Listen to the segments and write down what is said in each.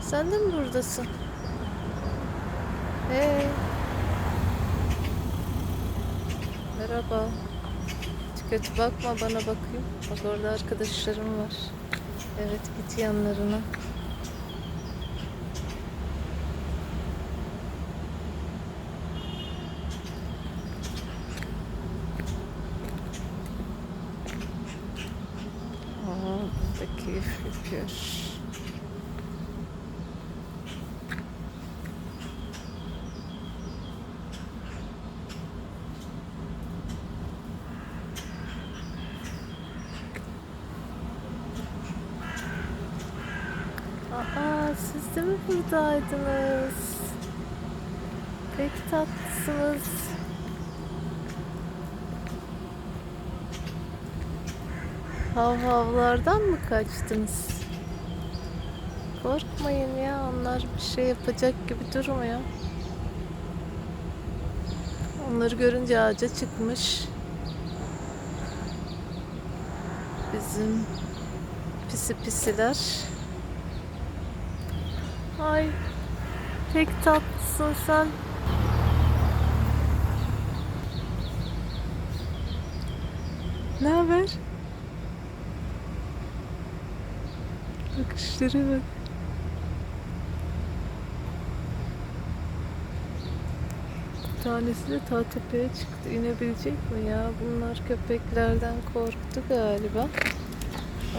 Sen de mi buradasın? Hey. Merhaba. Hiç kötü bakma bana bakayım. Bak orada arkadaşlarım var. Evet git yanlarına. Aa, burada keyif yapıyor. Aa, siz de mi buradaydınız? Pek tatlısınız. Havhavlardan mı kaçtınız? Korkmayın ya, onlar bir şey yapacak gibi durmuyor. Onları görünce ağaca çıkmış. Bizim pisi pisiler. Ay pek tatlısın sen. Ne haber? Bakışlara bak. Bir tanesi de ta tepeye çıktı. İnebilecek mi ya? Bunlar köpeklerden korktu galiba.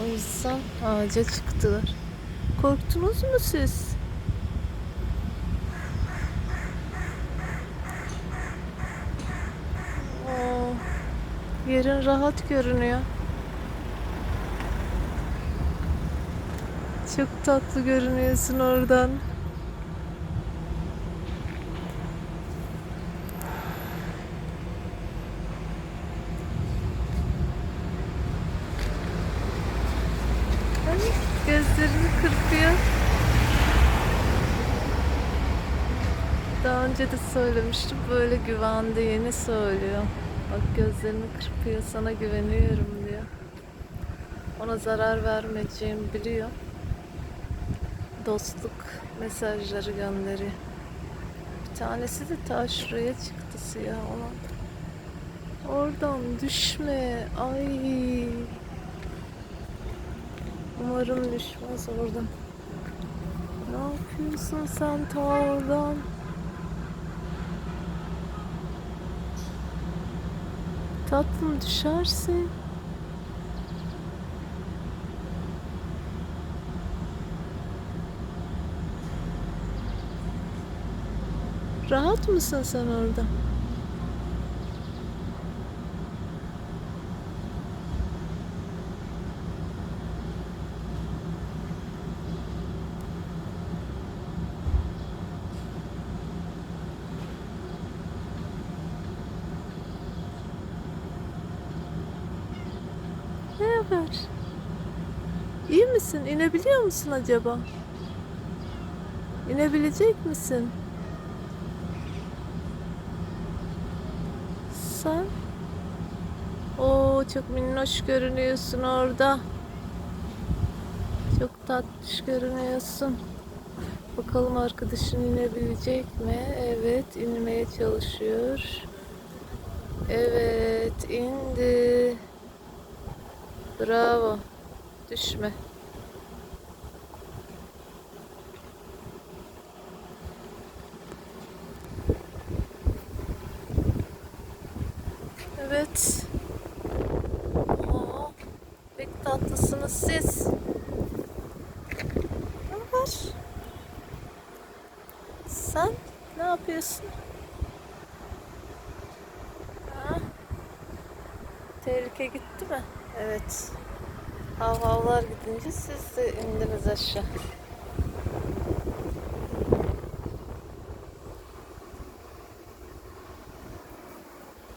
O yüzden ağaca çıktılar. Korktunuz mu siz? Oo, yerin rahat görünüyor. Çok tatlı görünüyorsun oradan. Gözlerini kırpıyor. Daha önce de söylemiştim böyle güvendiğini söylüyor. Bak gözlerini kırpıyor sana güveniyorum diyor. Ona zarar vermeyeceğimi biliyor. Dostluk mesajları gönderiyor. Bir tanesi de ta şuraya çıktı siyah olan. Oradan düşme. Ay. Umarım düşmez oradan. Ne yapıyorsun sen ta? Tatlım düşersin. Rahat mısın sen orada? Ne haber? İyi misin? İnebiliyor musun acaba? İnebilecek misin? Sen? Oo çok minnoş görünüyorsun orada. Çok tatlış görünüyorsun. Bakalım arkadaşın inebilecek mi? Evet, inmeye çalışıyor. Evet, indi. Bravo. Düşme. Evet. Oo, pek tatlısınız siz. Ne var? Sen ne yapıyorsun? Tehlike gitti mi? Evet. Hav havlar gidince siz de indiniz aşağı.